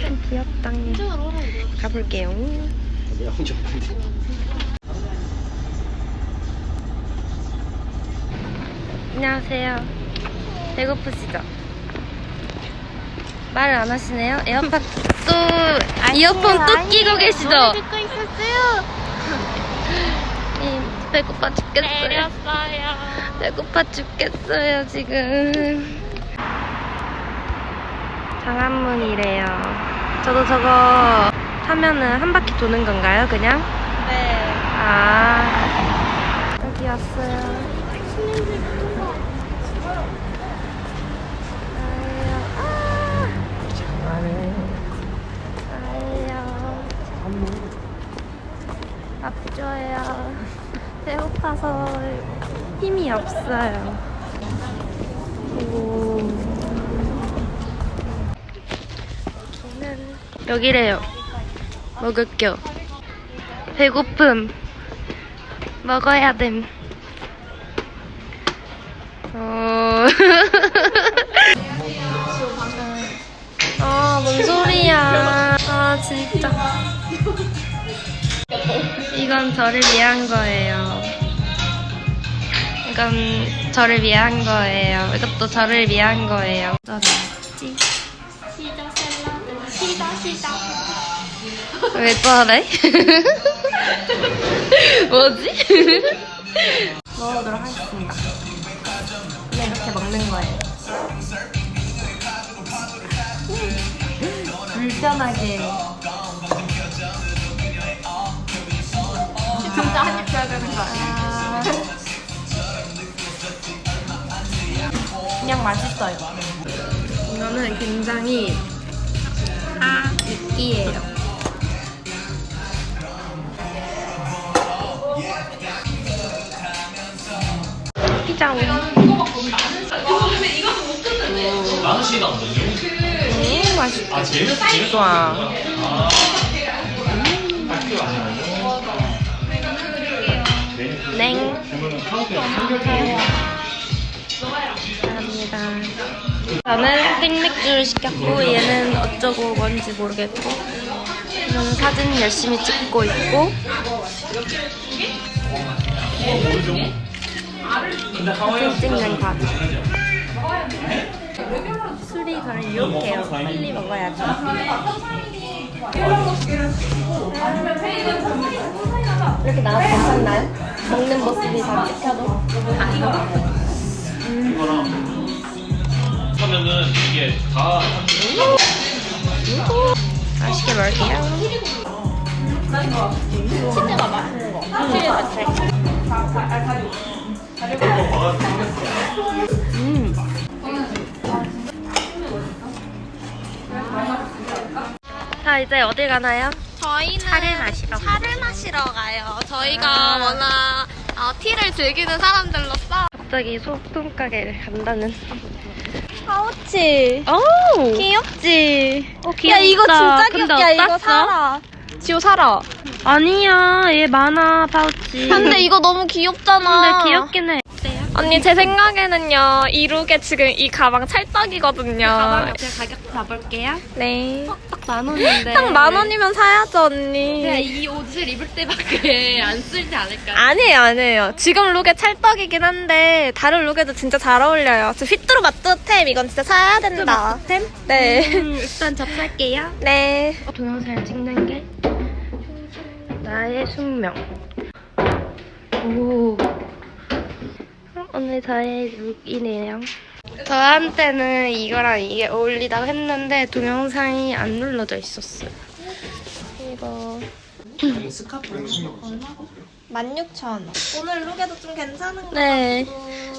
좀 귀엽다. 가볼게요. 안녕하세요. 배고프시죠? 말을 안 하시네요? 에어팟 또 이어폰 또 끼고 계시죠? 듣고 있었어요. 이, 배고파 죽겠어요. 내렸어요. 배고파 죽겠어요 지금. 장안문이래요. 저도 저거 타면은 한 바퀴 도는 건가요? 그냥? 네. 아 여기 왔어요. 밥 줘요. 배고파서 힘이 없어요. 오. 여기는 여기래요. 먹을 겨. 배고픔. 먹어야 됨. 어. 아, 뭔 소리야. 아, 진짜. 이건 저를 위한 거예요. 이건 저를 위한 거예요. 이것도 저를 위한 거예요. 시다 샐러드. 시다 시다. 왜 저래? 뭐지? 먹어보도록 하겠습니다. 그냥 이렇게 먹는 거예요. 불편하게. 진짜 한입 줘야 되는 거 아니야? 아, 그냥 맛있어요. 이거는 굉장히 아 느끼해요. 피자 오. 만 원씩 나오거든요. 음, 맛있다. 아 제일 제일 좋아. 냉. 감사합니다. 저는 생맥주를 시켰고 얘는 어쩌고 뭔지 모르겠고 저는 사진 열심히 찍고 있고 사진 찍는 과정 술이 저를 유혹해요 빨리 먹어야죠 이렇게 나와도 괜찮나요? 먹는 모습이 다 찍혀도 하면은 이게 다 맛있게 먹을게요 치즈가 맛있는 거. 치즈 자체. 음. 자 이제 어딜 가나요? 저희는 차를 마시러 차를 마시러 가요. 저희가 아. 워낙 어, 티를 즐기는 사람들로서 갑자기 소품 가게를 간다는 파우치 오! 귀엽지? 어, 야 이거 진짜 근데 귀엽다. 야 이거 어땠어? 사라. 지호 사라. 아니야 얘 많아 파우치 근데 이거 너무 귀엽잖아. 근데 귀엽긴 해 언니 제 생각에는요 이룩에 지금 이 가방 찰떡이거든요. 가방 제가 가격 봐볼게요 네. 딱만 원인데 딱 만 원이면 사야죠 언니. 제가 이 옷을 입을 때밖에 안 쓰지 않을까요? 아니에요, 아니에요. 지금 룩에 찰떡이긴 한데 다른 룩에도 진짜 잘 어울려요. 저 휘뚜루 마뚜템 이건 진짜 사야 된다. 템? 네. 음, 일단 접살게요 네. 동영상을 찍는 게 나의 숙명. 오. 어, 오늘 저의 룩이네요. 저한테는 이거랑 이게 어울리다고 했는데 동영상이 안 눌러져 있었어요. 이거 16,000원. 오늘 룩에도 좀 괜찮은 거네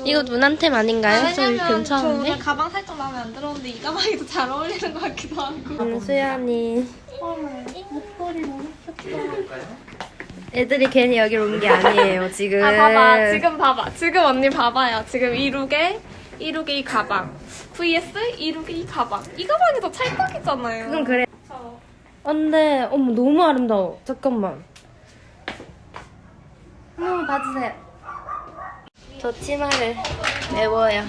이거 누난템 아닌가요? 저 왜냐면 저 괜찮은데? 오늘 가방 살짝 마음에 안 들었는데 이 가방이 더잘 어울리는 것 같기도 하고. 음, 수연이 애들이 괜히 여기 온게 아니에요 지금. 아 봐봐 지금 봐봐 지금 언니 봐봐요 지금 이 룩에 이 룩에 이 가방 vs 이 룩에 이 가방 이 가방이 더 찰떡이잖아요 그건 그래. 근데 어머 너무 아름다워. 잠깐만. 한번 봐주세요. 저 치마를 매워요.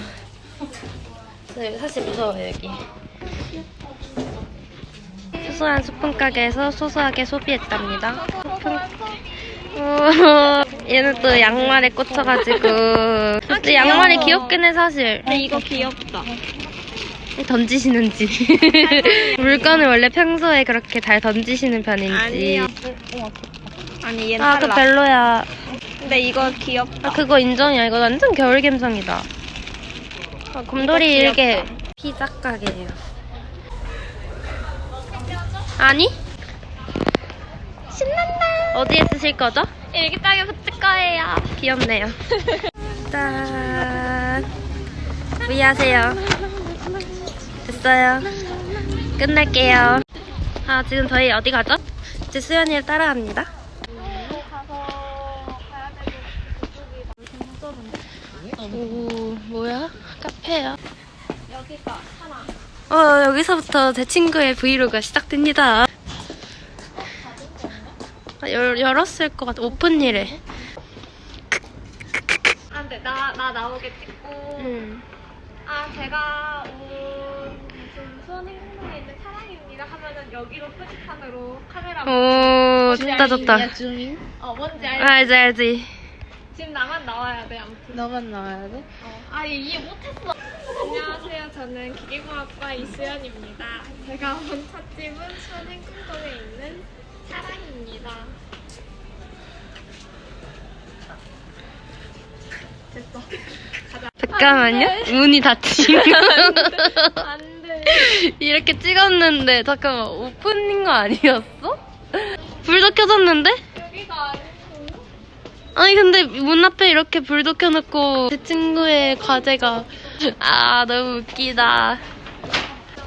네, 사실 무서워요 여기. 소소한 소품 가게에서 소소하게 소비했답니다. 소품. 어, 얘는 또 양말에 꽂혀가지고. 근데 양말이 귀엽긴 해 사실. 근데 이거 귀엽다. 던지시는지. 물건을 원래 평소에 그렇게 잘 던지시는 편인지. 아니요. 아니 얘는 아, 그 달라. 별로야. 근데 이거 귀엽다. 아, 그거 인정이야. 이거 완전 겨울 감성이다. 아, 곰돌이 이거 일개 귀엽다. 피자 가게예요. 아니? 신난다. 어디에 쓰실 거죠? 일기장에 붙일 거예요. 귀엽네요. 짠. 부위하세요. 됐어요. 끝낼게요. 아, 지금 저희 어디 가죠? 이제 수연이를 따라갑니다. 오, 뭐야? 카페야? 여기가 하나. 어, 여기서부터 제 친구의 브이로그가 시작됩니다. 아, 열, 열었을 것 같아. 오픈이래. 안 돼 나 나 나오게 찍고. 음. 아 제가 온 무슨 수원행동에 있는 사랑입니다 하면은 여기로 표지판으로 카메라. 오, 좋다, 좋다. 어 뭔지 알지? 알지, 알지. 지금 나만 나와야 돼 아무튼. 너만 나와야 돼? 어. 아 이해 못했어. 안녕하세요. 저는 기계공학과 이수연입니다. 제가 온 찻집은 수원행동에 있는 사랑입니다. 됐어. 가자. 잠깐만요. 문이 닫히면. 안 돼. 이렇게 찍었는데, 잠깐만, 오픈인 거 아니었어? 불도 켜졌는데? 여기가 아니고. 아니, 근데 문 앞에 이렇게 불도 켜놓고, 제 친구의 과제가, 아, 너무 웃기다.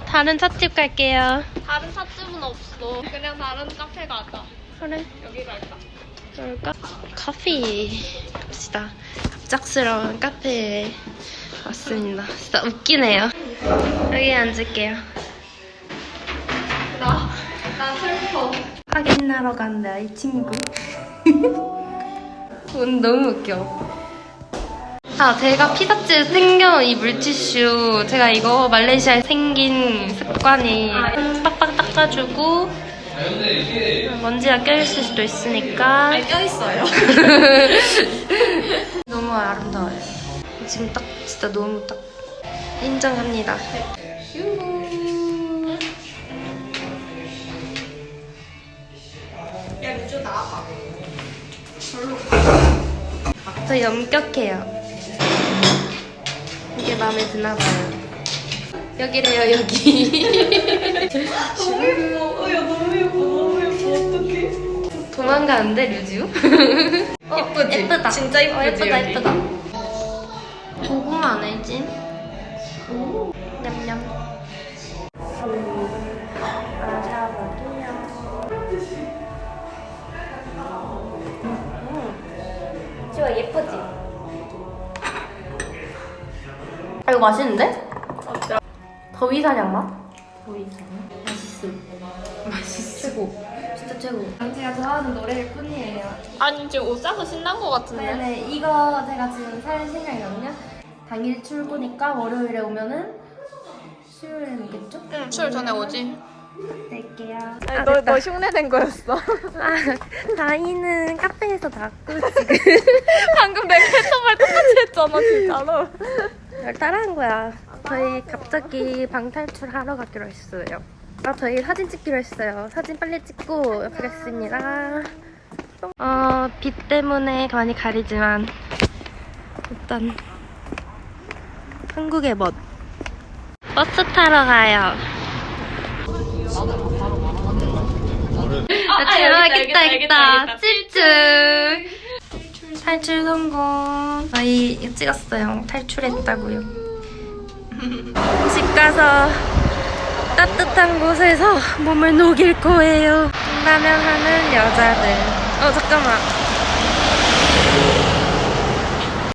다른 찻집 갈게요. 다른 찻집은 없어. 그냥 다른 카페 가자. 그래. 여기 갈까? 그럴까? 커피 갑시다. 갑작스러운 카페에 왔습니다. 진짜 웃기네요. 여기 앉을게요. 나, 나 슬퍼. 확인하러 간다, 이 친구. 오늘 너무 웃겨. 아, 제가 피자집에 생겨온 이 물티슈. 제가 이거 말레이시아에 생긴 습관이 빡 빡 닦아주고 먼지가 껴있을 수도 있으니까 껴있어요. 너무 아름다워요. 지금 딱 진짜 너무 딱 인정합니다. 야, 루즈 나와봐. 저 염격해요. 이게 마음에 드나 봐요. 여기래요 여기. 너무 예뻐. 어, 야, 너무 예뻐. 너무 예뻐. 어떡해. 도망가는데 류지우? 예쁘지? 예쁘다. 진짜 예쁘지, 어, 예쁘다 여기? 예쁘다. 고구마네 찐. 냠냠. 지금 예쁘지? 아 이거 맛있는데? 더위사냥 맛? 더위사냥? 맛있어. 맛있어. 최고. 진짜 최고. 제가 좋아하는 노래일 뿐이에요. 아니, 지금 옷 사서 신난 거 같은데? 네네 이거 제가 지금 살 생각이거든요. 당일 출고니까 월요일에 오면은 수요일에 오겠죠? 응, 출 전에 오지. 낼게요. 아니, 아, 너, 흉내낸 거였어. 아, 다이는 카페에서 났고 지금 방금 내 캐터말 똑같이 했잖아, 진짜로. 날 따라한 거야. 저희 갑자기 방 탈출 하러 가기로 했어요. 아 저희 사진 찍기로 했어요. 사진 빨리 찍고 가겠습니다. 어, 빛 때문에 많이 가리지만 일단 한국의 멋. 버스 타러 가요. 아, 대박, 있다, 있다. 찔찔. 탈출 성공. 저희 찍었어요. 탈출했다고요. 집 가서 따뜻한 곳에서 몸을 녹일 거예요. 라면 하는 여자들. 어, 잠깐만.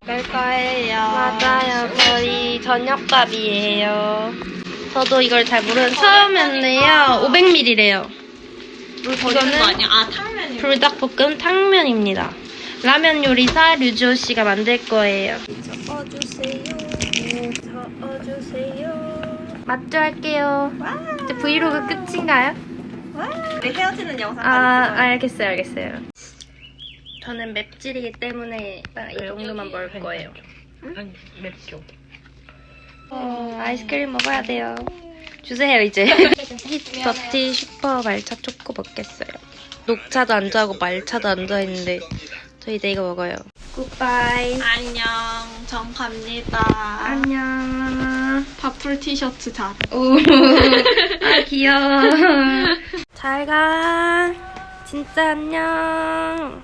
낼 거예요. 맞아요. 저희 저녁밥이에요. 저도 이걸 잘 모르는 처음이었네요. 500ml래요. 물 버리는 거 아니야? 아, 탕면이. 불닭볶음 탕면입니다. 라면 요리사 류지호 씨가 만들 거예요. 저어주세요. 저어주세요. 맛조 할게요. 이제 브이로그 끝인가요? 우리 헤어지는 영상 아, 알겠어요, 알겠어요. 저는 맵찔이기 때문에 딱 이 정도만 먹을 거예요. 맵죠. 어, 아이스크림 먹어야 돼요. 주세요, 이제. 히터티 슈퍼 말차 초코 먹겠어요. 녹차도 안 좋아하고 말차도 안 좋아했는데 저 이제 이거 먹어요. 굿바이. 안녕. 전 갑니다. 안녕. 바풀 티셔츠 잘. 오, 아 귀여워. 잘 가. 진짜 안녕.